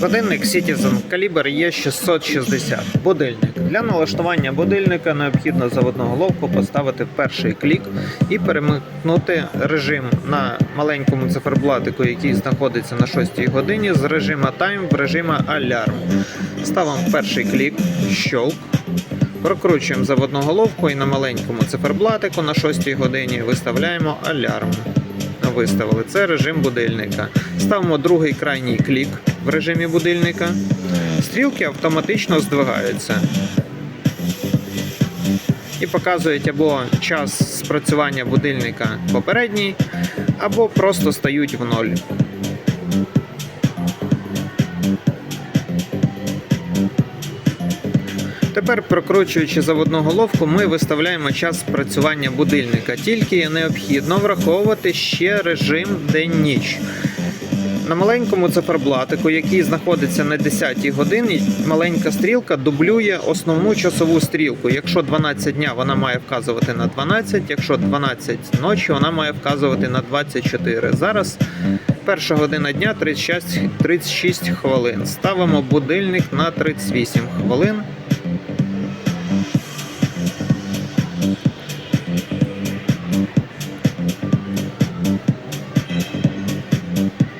Годинник Citizen калібр є 660. Будильник. Для налаштування будильника необхідно заводну головку поставити перший клік і перемикнути режим на маленькому циферблатику, який знаходиться на 6 годині, з режима Time в режим Алярм. Ставимо перший клік, щолк. Прокручуємо заводну головку і на маленькому циферблатику на 6 годині виставляємо алярм. Виставили це режим будильника. Ставимо другий крайній клік в режимі будильника. Стрілки автоматично здвигаються і показують або час спрацювання будильника попередній, або просто стають в ноль. Тепер, прокручуючи заводну головку, ми виставляємо час спрацювання будильника. Тільки необхідно враховувати ще режим день-ніч. На маленькому циферблатику, який знаходиться на 10 годині, маленька стрілка дублює основну часову стрілку. Якщо 12 дня вона має вказувати на 12, якщо 12 ночі вона має вказувати на 24. Зараз перша година дня 36, 36 хвилин. Ставимо будильник на 38 хвилин.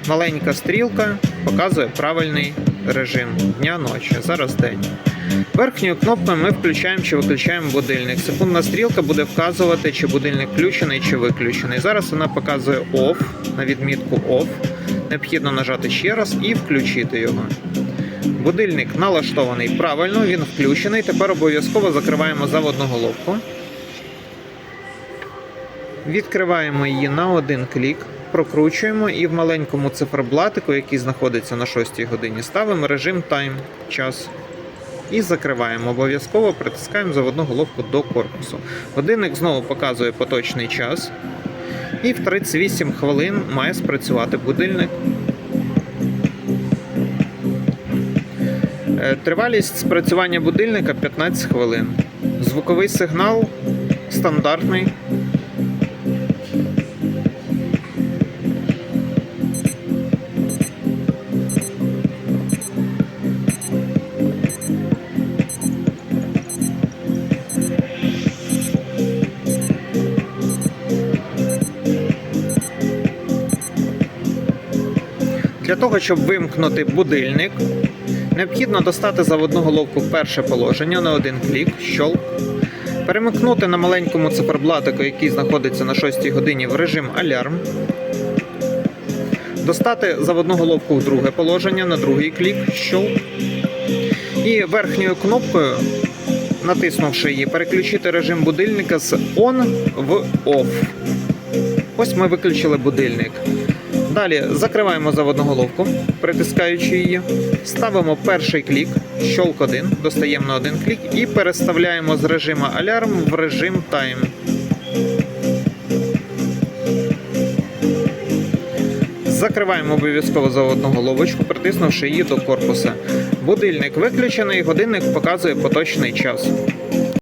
Маленька стрілка показує правильний режим дня ночі. Зараз день. Верхньою кнопкою ми включаємо чи виключаємо будильник. Секундна стрілка буде вказувати, чи будильник включений чи виключений. Зараз вона показує OFF на відмітку OFF. Необхідно нажати ще раз і включити його. Будильник налаштований правильно, він включений. Тепер обов'язково закриваємо заводну головку. Відкриваємо її на один клік, прокручуємо і в маленькому циферблатику, який знаходиться на 6 годині, ставимо режим Time час. І закриваємо. Обов'язково притискаємо заводну головку до корпусу. Годинник знову показує поточний час. І в 38 хвилин має спрацювати будильник. Е, Тривалість спрацювання будильника 15 хвилин. Звуковий сигнал стандартний. Для того, щоб вимкнути будильник, необхідно достати заводну головку в перше положення на один клік, щолк, перемикнути на маленькому циферблатику, який знаходиться на 6 годині в режим алярм, достати заводну головку в друге положення на другий клік, щолк, і верхньою кнопкою, натиснувши її, переключити режим будильника з ON в OFF. Ось ми виключили будильник. Далі закриваємо заводну головку, притискаючи її, ставимо перший клік, щолк 1, достаємо на один клік і переставляємо з режиму алярм в режим тайм. Закриваємо обов'язково заводну головочку, притиснувши її до корпуса. Будильник виключений, годинник показує поточний час.